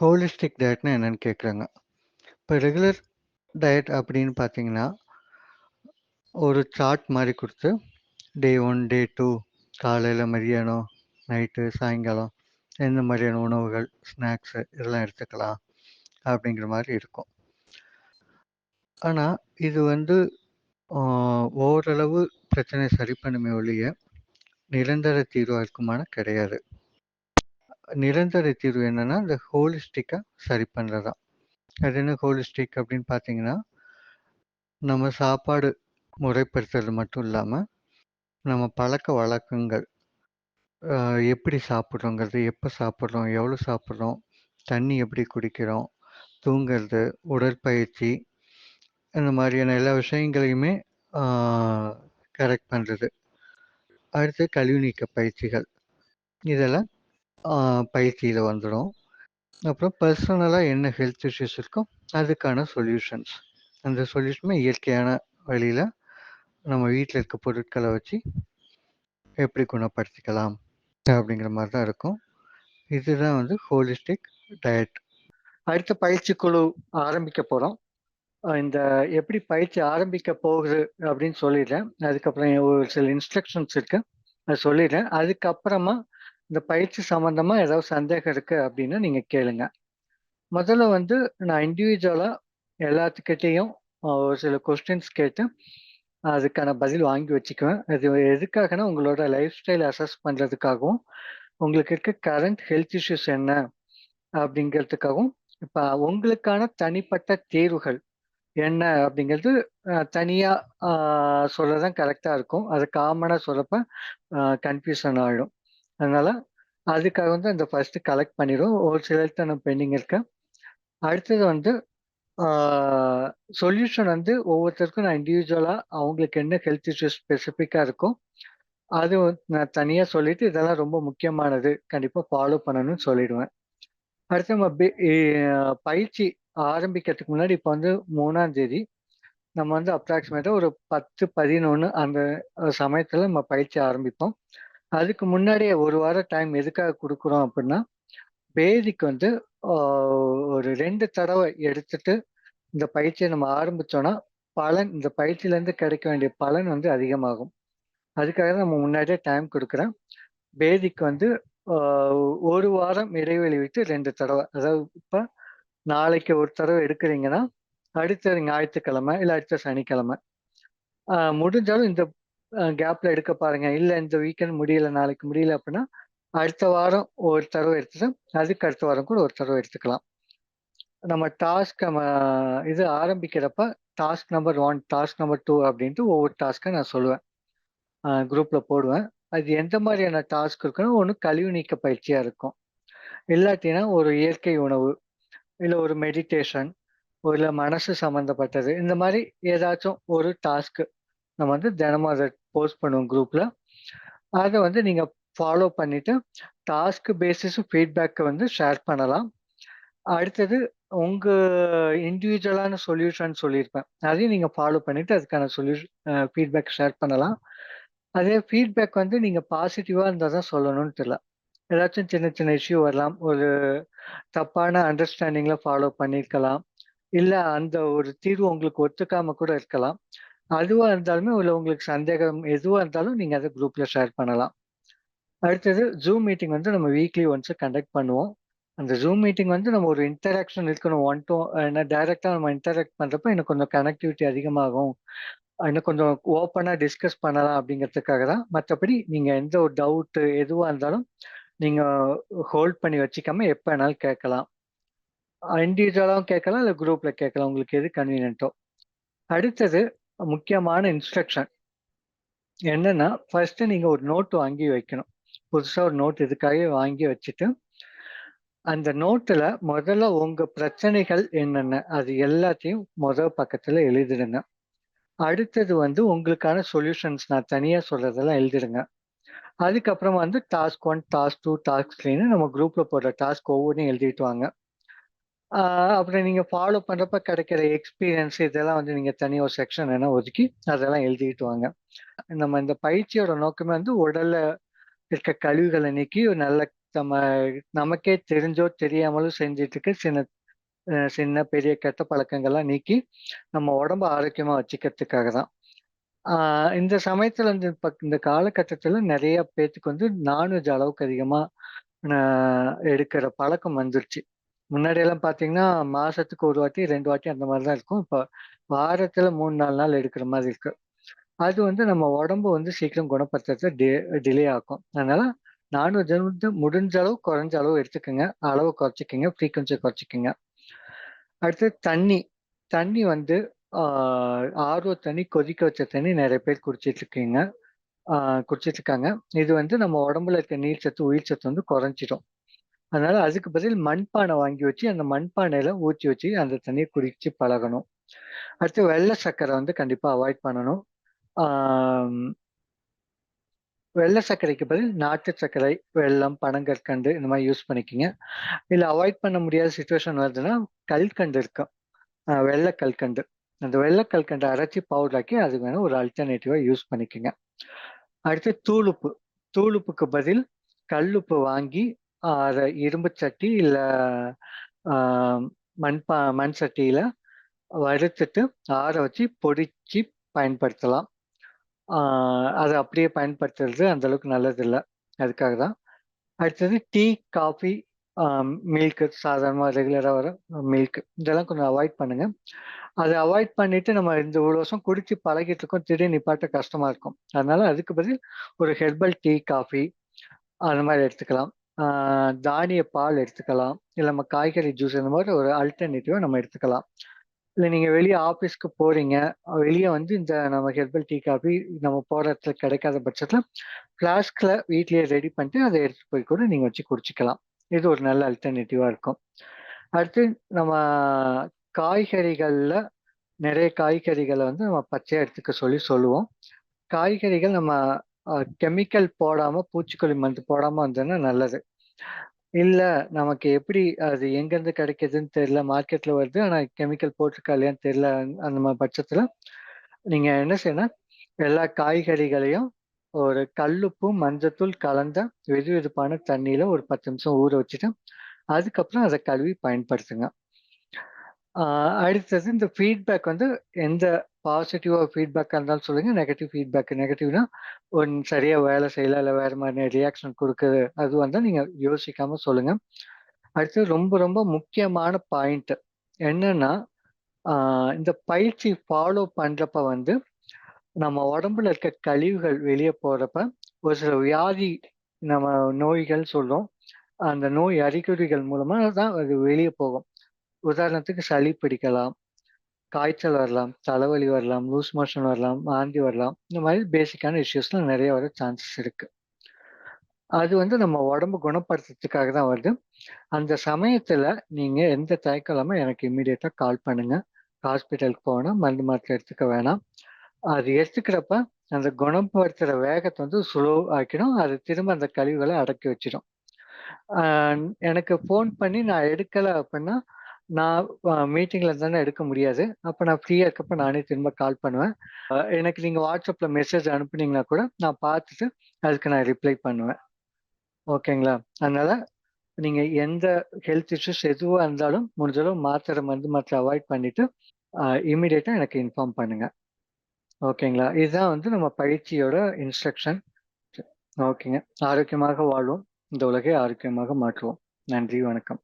Holistic டயட்னா என்னன்னு கேட்குறாங்க. இப்போ ரெகுலர் டயட் அப்படின்னு பார்த்தீங்கன்னா, ஒரு சார்ட் மாதிரி கொடுத்து டே ஒன் டே டூ காலையில் மதியானம், நைட்டு, சாயங்காலம் எந்த மாதிரியான உணவுகள், ஸ்நாக்ஸு இதெல்லாம் எடுத்துக்கலாம் அப்படிங்கிற மாதிரி இருக்கும். ஆனால் இது வந்து ஓரளவு பிரச்சனை சரி பண்ணுமே ஒழிய, நிரந்தர தீர்வாக இருக்குமான கிடையாது. நிரந்தர தீர்வு என்னன்னா, இந்த ஹோலிஸ்டிக்கா சரி பண்ணுறதா அது என்ன ஹோலிஸ்டிக் அப்படின்னு பார்த்தீங்கன்னா, நம்ம சாப்பாடு முறைப்படுத்துறது மட்டும் இல்லாமல் நம்ம பழக்க வழக்கங்கள் எப்படி சாப்பிட்றோங்கிறது எப்போ சாப்பிட்றோம் எவ்வளோ சாப்பிட்றோம் தண்ணி எப்படி குடிக்கிறோம், தூங்குறது, உடற்பயிற்சி இந்த மாதிரியான எல்லா விஷயங்களையுமே கரெக்ட் பண்ணுறது அடுத்து கழிவு நீக்க பயிற்சிகள். இதெல்லாம் பயிற்சியில் வந்துடும் அப்புறம் பர்சனலாக என்ன ஹெல்த் இஷ்யூஸ் இருக்கோ, அதுக்கான சொல்யூஷன்ஸ். அந்த சொல்யூஷனும் இயற்கையான வழியில் நம்ம வீட்டில் இருக்க பொருட்களை வச்சு எப்படி குணப்படுத்திக்கலாம் அப்படிங்கிற மாதிரி தான் இருக்கும். இதுதான் வந்து ஹோலிஸ்டிக் டயட். அடுத்த பயிற்சி குழு ஆரம்பிக்க போகிறோம் இந்த எப்படி பயிற்சி ஆரம்பிக்க போகுது அப்படின்னு சொல்லிடுறேன். அதுக்கப்புறம் ஒரு சில இன்ஸ்ட்ரக்ஷன்ஸ் இருக்கு. அத சொல்லிடுறேன். அதுக்கப்புறமா இந்த பயிற்சி சம்மந்தமா ஏதாவது சந்தேகம் இருக்கு அப்படின்னு நீங்க கேளுங்க. முதல்ல வந்து நான் இண்டிவிஜுவலா எல்லாத்துக்கிட்டையும் ஒரு சில கொஸ்டின்ஸ் கேட்டு, அதுக்கான பதில் வாங்கி வச்சுக்குவேன். அது எதுக்காகன்னா, உங்களோட லைஃப் ஸ்டைல் அசஸ் பண்றதுக்காகவும், உங்களுக்கு இருக்க கரண்ட் ஹெல்த் இஷ்யூஸ் என்ன அப்படிங்கிறதுக்காகவும், இப்ப உங்களுக்கான தனிப்பட்ட தேர்வுகள் என்ன அப்படிங்கிறது தனியாக தனியா ஆ தான் இருக்கும். அது காமனா சொல்றப்ப கன்ஃபியூஷன் கன்ஃப்யூஷன் ஆயிடும். அதனால அதுக்காக வந்து அந்த ஃபர்ஸ்ட் கலெக்ட் பண்ணிருவோம். ஒரு சிலர்ட்ட நம்ம பெண்டிங் இருக்கேன் அடுத்தது வந்து சொல்யூஷன் வந்து ஒவ்வொருத்தருக்கும் நான் இண்டிவிஜுவலா அவங்களுக்கு என்ன ஹெல்த் இஷ்யூஸ் ஸ்பெசிஃபிக்கா இருக்கோ, அது நான் தனியா சொல்லிட்டு இதெல்லாம் ரொம்ப முக்கியமானது. கண்டிப்பா ஃபாலோ பண்ணணும்னு சொல்லிடுவேன். அடுத்து நம்ம பே பயிற்சி ஆரம்பிக்கிறதுக்கு முன்னாடி இப்போ வந்து மூணாம் தேதி நம்ம வந்து அப்ராக்சிமேட்டாக ஒரு 10, 11 அந்த சமயத்துல நம்ம பயிற்சி ஆரம்பிப்போம். அதுக்கு முன்னாடியே ஒரு வாரம் டைம் எதுக்காக கொடுக்குறோம் அப்படின்னா, பேதிக்கு வந்து ஒரு ரெண்டு தடவை எடுத்துட்டு இந்த பயிற்சியை நம்ம ஆரம்பிச்சோம்னா, பலன் இந்த பயிற்சியிலேருந்து கிடைக்க வேண்டிய பலன் வந்து அதிகமாகும். அதுக்காக தான் நம்ம முன்னாடியே டைம் கொடுக்குறேன் பேதிக்கு வந்து ஒரு வாரம் இடைவெளி விட்டு ரெண்டு தடவை அதாவது இப்போ நாளைக்கு ஒரு தடவை எடுக்கிறீங்கன்னா, அடுத்த ஞாயிற்றுக்கிழமை, இல்லை அடுத்த சனிக்கிழமை. முடிஞ்சாலும் இந்த கேப்ல எடுக்க பாருங்க. இல்ல இந்த வீக்கெண்ட் முடியல, நாளைக்கு முடியல அப்படின்னா, அடுத்த வாரம் ஒரு தடவை எடுத்துட்டு, அதுக்கு அடுத்த வாரம் கூட ஒரு தடவை எடுத்துக்கலாம். நம்ம டாஸ்க் நம்ம இது ஆரம்பிக்கிறப்ப, task number one task number two அப்படின்ட்டு ஒவ்வொரு டாஸ்க்கை நான் சொல்லுவேன். குரூப்பில் குரூப்ல போடுவேன். அது எந்த மாதிரியான டாஸ்க் இருக்குன்னா, ஒன்று கழிவு நீக்க பயிற்சியா இருக்கும். இல்லாட்டினா ஒரு இயற்கை உணவு, இல்லை ஒரு மெடிடேஷன், இல்லை மனசு சம்மந்தப்பட்டது. இந்த மாதிரி ஏதாச்சும் ஒரு டாஸ்க் நம்ம வந்து தினமும் அதை போஸ்ட் பண்ணுவோம் குரூப்ல. அத வந்து நீங்க ஃபாலோ பண்ணிட்டு, டாஸ்க் பேசிஸ் ஃபீட்பேக்க வந்து ஷேர் பண்ணலாம். அடுத்தது உங்க இண்டிவிஜுவலான சொல்யூஷன் சொல்லியிருப்பேன். அதையும் நீங்க ஃபாலோ பண்ணிட்டு அதுக்கான சொல்யூஷன் ஃபீட்பேக் ஷேர் பண்ணலாம். அதே ஃபீட்பேக் வந்து நீங்க பாசிட்டிவா இருந்தால் தான் சொல்லணும்னு தெரியல ஏதாச்சும் சின்ன சின்ன இஷ்யூ வரலாம். ஒரு தப்பான அண்டர்ஸ்டாண்டிங்ல ஃபாலோ பண்ணியிருக்கலாம். இல்ல அந்த ஒரு தீர்வு உங்களுக்கு ஒத்துக்காம கூட இருக்கலாம். அதுவா இருந்தாலுமே உள்ள உங்களுக்கு சந்தேகம் எதுவா இருந்தாலும் நீங்க அதை குரூப்ல ஷேர் பண்ணலாம். அடுத்தது ஜூம் மீட்டிங் வந்து நம்ம வீக்லி ஒன்ஸ் கண்டக்ட் பண்ணுவோம். அந்த ஜூம் மீட்டிங் வந்து நம்ம ஒரு இன்டராக்ஷன் இருக்கணும். ஒன் டூ ஏன்னா டைரக்ட்டா நம்ம இன்டராக்ட் பண்றப்ப எனக்கு கொஞ்சம் கனெக்டிவிட்டி அதிகமாகும். இன்னும் கொஞ்சம் ஓப்பனாக டிஸ்கஸ் பண்ணலாம் அப்படிங்கிறதுக்காக தான். மற்றபடி நீங்கள் எந்த ஒரு டவுட்டு எதுவாக இருந்தாலும், நீங்கள் ஹோல்ட் பண்ணி வச்சுக்காம எப்போ வேணாலும் கேட்கலாம். இண்டிவிஜுவலாகவும் கேட்கலாம், இல்லை குரூப்பில் கேட்கலாம். உங்களுக்கு எது கன்வீனியன்ட்டோ. அடுத்தது முக்கியமான இன்ஸ்ட்ரக்ஷன். என்னன்னா, ஃபர்ஸ்ட் நீங்க ஒரு நோட் வாங்கி வைக்கணும். புதுசா ஒரு நோட் இதுக்காகவே வாங்கி வச்சுட்டு, அந்த நோட்டில் முதல்ல உங்க பிரச்சனைகள் என்னென்ன? அது எல்லாத்தையும் முதல் பக்கத்துல எழுதிடுங்க. அடுத்தது வந்து உங்களுக்கான சொல்யூஷன்ஸ் நான் தனியாக சொல்றதெல்லாம் எழுதிடுங்க. அதுக்கப்புறம் வந்து task one task two task த்ரீன்னு நம்ம குரூப்ல போடுற டாஸ்க் ஒவ்வொன்றும் எழுதிட்டு வாங்க. ஆ அப்புறம் நீங்க ஃபாலோ பண்றப்ப கிடைக்கிற எக்ஸ்பீரியன்ஸ் இதெல்லாம் வந்து நீங்க தனியா ஒரு செக்ஷன் வேணா ஒதுக்கி அதெல்லாம் எழுதிட்டு வாங்க. நம்ம இந்த பயிற்சியோட நோக்கமே வந்து உடல்ல இருக்க கழிவுகள நீக்கி ஒரு நல்ல நம்ம நமக்கே தெரிஞ்சோ தெரியாமலோ செஞ்சுட்டு இருக்க சின்ன அ சின்ன பெரிய கெட்ட பழக்கங்கள்லாம் நீக்கி நம்ம உடம்ப ஆரோக்கியமா வச்சுக்கிறதுக்காக தான். ஆ இந்த சமயத்துல வந்து இப்ப இந்த காலகட்டத்துல நெறைய பேத்துக்கு வந்து நான்வெஜ் அளவுக்கு அதிகமா அ எடுக்கிற பழக்கம் வந்துருச்சு. முன்னாடியெல்லாம் பார்த்தீங்கன்னா, மாசத்துக்கு ஒரு வாட்டி, ரெண்டு வாட்டி அந்த மாதிரி தான் இருக்கும். இப்போ வாரத்துல 3, 4 நாள் எடுக்கிற மாதிரி இருக்கு. அது வந்து நம்ம உடம்பு வந்து சீக்கிரம் குணப்படுத்துறது டே டிலே ஆகும் அதனால நான்வெஜ் வந்து முடிஞ்ச அளவு குறைஞ்ச அளவு எடுத்துக்கோங்க அளவு குறைச்சிக்கோங்க ஃப்ரீக்குவன்சி குறைச்சிக்கோங்க அடுத்து தண்ணி. தண்ணி வந்து ஆர்வ தண்ணி, கொதிக்க வச்ச தண்ணி நிறைய பேர் குடிச்சிட்டு இருக்கீங்க. குடிச்சிட்டு இருக்காங்க. இது வந்து நம்ம உடம்புல இருக்க நீர் சத்து, உயிர் சத்து வந்து குறைஞ்சிடும். அதனால அதுக்கு பதில் மண்பானை வாங்கி வச்சு, அந்த மண்பானையில ஊற்றி வச்சு அந்த தண்ணியை குடிச்சு பழகணும். அடுத்து வெள்ள சர்க்கரை வந்து கண்டிப்பா அவாய்ட் பண்ணணும். வெள்ளை சர்க்கரைக்கு பதில் நாட்டு சர்க்கரை, வெள்ளம் பனங்கற்கண்டு இந்த மாதிரி யூஸ் பண்ணிக்கிங்க இல்ல அவாய்ட் பண்ண முடியாத சுச்சுவேஷன் வருதுன்னா, கல்கண்டு இருக்கும் வெள்ளை கல்கண்டு. அந்த வெள்ளை கல்கண்ட அரைச்சி பவுடர் ஆக்கி அது வேணும் ஒரு அல்டர்னேட்டிவா யூஸ் பண்ணிக்கோங்க அடுத்து தூளுப்பு. தூளுப்புக்கு பதில் கல்லுப்பு வாங்கி அ இரும்பு சட்டி இல்ல ஆ மண்பா மண் சட்டியில வறுத்துட்டு ஆற வச்சு பொடிச்சு பயன்படுத்தலாம். ஆ அத அப்படியே பயன்படுத்துறது அந்த அளவுக்கு நல்லதில்ல. அதுக்காக தான். அடுத்தது டீ, காஃபி, ஆ மில்க் சாதாரணமா ரெகுலரா வர மில்க் இதெல்லாம் கொஞ்சம் அவாய்ட் பண்ணுங்க. அத அவாய்ட் பண்ணிட்டு நம்ம இந்த இவ்வளோ வருஷம் குடிச்சு பழகிட்டு இருக்கோம். திடீர்னு நிப்பாட்ட கஷ்டமா இருக்கும். அதனால அதுக்கு பதில் ஒரு ஹெர்பல் டீ, காஃபி அந்த மாரி எடுத்துக்கலாம். தானிய பால் எடுத்துக்கலாம். இல்லை நம்ம காய்கறி ஜூஸ் இந்த மாதிரி ஒரு அல்டர்னேட்டிவா நம்ம எடுத்துக்கலாம். இல்லை நீங்கள் வெளியே ஆஃபீஸ்க்கு போகிறீங்க வெளியே வந்து இந்த நம்ம ஹெர்பல் டீ, காஃபி நம்ம போற இடத்துல கிடைக்காத பட்சத்தில் ஃப்ளாஸ்கில் வீட்லேயே ரெடி பண்ணிட்டு அதை எடுத்துகிட்டு போய் கூட நீங்கள் வச்சு குடிச்சுக்கலாம். இது ஒரு நல்ல அல்டர்னேட்டிவாக இருக்கும். அடுத்து நம்ம காய்கறிகளில் நிறைய காய்கறிகளை வந்து நம்ம பச்சையாக எடுத்துக்க சொல்லி சொல்லுவோம். காய்கறிகள் நம்ம கெமிக்கல் போடாம, பூச்சிக்கொல்லி மருந்து போடாம வந்ததுன்னா நல்லது. இல்ல நமக்கு எப்படி அது எங்கேருந்து கிடைக்குதுன்னு தெரியல. மார்க்கெட்ல வருது. ஆனா கெமிக்கல் போட்டிருக்கா இல்லையான்னு தெரியல. அந்த மாதிரி பட்சத்துல, நீங்க என்ன செய்யணும், எல்லா காய்கறிகளையும் ஒரு கல்லுப்பும், மஞ்சத்தூள் கலந்த வெதுவெதுப்பான தண்ணியில ஒரு 10 நிமிஷம் ஊற வச்சுட்டு, அதுக்கப்புறம் அதை கழுவி பயன்படுத்துங்க. அடுத்தது இந்த ஃபீட்பேக் வந்து எந்த பாசிட்டிவா ஃபீட்பேக்காக இருந்தாலும் சொல்லுங்க. நெகட்டிவ் ஃபீட்பேக் நெகட்டிவ்னா ஒன் சரியா வேலை செய்யல, இல்லை வேற மாதிரி ரியாக்ஷன் கொடுக்குறது அது வந்து நீங்க யோசிக்காம சொல்லுங்க. அடுத்தது ரொம்ப ரொம்ப முக்கியமான பாயிண்ட் என்னன்னா, இந்த பயிற்சி ஃபாலோ பண்றப்ப வந்து, நம்ம உடம்புல இருக்க கழிவுகள் வெளியே போறப்ப, ஒரு சில வியாதி நம்ம நோய்கள் சொல்லும் அந்த நோய் அறிகுறிகள் மூலமா தான் அது வெளியே போகும். உதாரணத்துக்கு சளி பிடிக்கலாம், காய்ச்சல் வரலாம், தலைவலி வரலாம், லூஸ் மோஷன் வரலாம், வாந்தி வரலாம். இந்த மாதிரி பேசிக்கான இஷ்யூஸ்லாம் நிறைய வர சான்சஸ் இருக்கு. அது வந்து நம்ம உடம்பு குணப்படுத்துறதுக்காக தான் வருது. அந்த சமயத்துல நீங்க எந்த தயக்கம் எனக்கு இம்மிடியட்டா கால் பண்ணுங்க. ஹாஸ்பிட்டலுக்கு போவேணாம், மருந்து மாத்திரை எடுத்துக்க வேணாம். அது எடுத்துக்கிறப்ப அந்த குணப்படுத்துற வேகத்தை வந்து ஸ்லோ ஆக்கிடும். அது திரும்ப அந்த கழிவுகளை அடக்கி வச்சிடும் எனக்கு ஃபோன் பண்ணி நான் எடுக்கல அப்படின்னா நான் மீட்டிங்ல இருந்தேன்னா எடுக்க முடியாது. அப்ப நான் ஃப்ரீயா இருக்கப்ப நானே திரும்ப கால் பண்ணுவேன். எனக்கு நீங்க WhatsAppல மெசேஜ் அனுப்புனீங்கன்னா கூட, நான் பார்த்துட்டு அதுக்கு நான் ரிப்ளை பண்ணுவேன். ஓகேங்களா? அதனால நீங்க எந்த ஹெல்த் இஷ்யூஸ் எதுவா இருந்தாலும், முடிஞ்ச அளவு மாத்திரை, மருந்து மாத்திரை அவாய்ட் பண்ணிட்டு, அ இம்மீடியட்டா எனக்கு இன்ஃபார்ம் பண்ணுங்க. ஓகேங்களா? இதுதான் வந்து நம்ம பயிற்சியோட இன்ஸ்ட்ரக்ஷன். ஓகேங்க. ஆரோக்கியமாக வாழ்வோம். இந்த உலகை ஆரோக்கியமாக மாற்றுவோம். நன்றி, வணக்கம்.